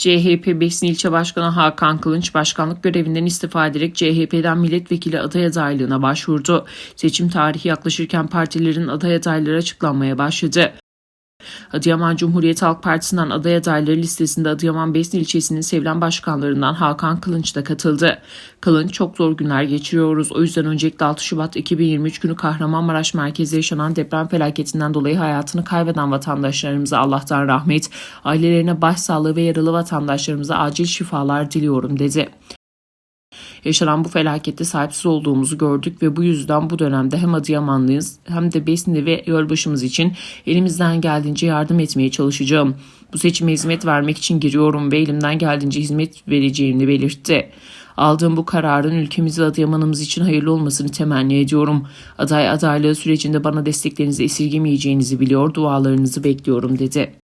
CHP Besni İlçe Başkanı Hakan Kılınç başkanlık görevinden istifa ederek CHP'den milletvekili aday adaylığına başvurdu. Seçim tarihi yaklaşırken partilerin aday adayları açıklanmaya başladı. Adıyaman Cumhuriyet Halk Partisi'nden aday adayları listesinde Adıyaman Besni ilçesinin sevilen başkanlarından Hakan Kılınç da katıldı. Kılınç çok zor günler geçiriyoruz. O yüzden öncelikle 6 Şubat 2023 günü Kahramanmaraş merkezde yaşanan deprem felaketinden dolayı hayatını kaybeden vatandaşlarımıza Allah'tan rahmet, ailelerine başsağlığı ve yaralı vatandaşlarımıza acil şifalar diliyorum dedi. Yaşanan bu felakette sahipsiz olduğumuzu gördük ve bu yüzden bu dönemde hem Adıyamanlıyız hem de Besni ve yolbaşımız için elimizden geldiğince yardım etmeye çalışacağım. Bu seçime hizmet vermek için giriyorum ve elimden geldiğince hizmet vereceğini belirtti. Aldığım bu kararın ülkemiz ve Adıyaman'ımız için hayırlı olmasını temenni ediyorum. Aday adaylığı sürecinde bana desteklerinizi esirgemeyeceğinizi biliyor, dualarınızı bekliyorum dedi.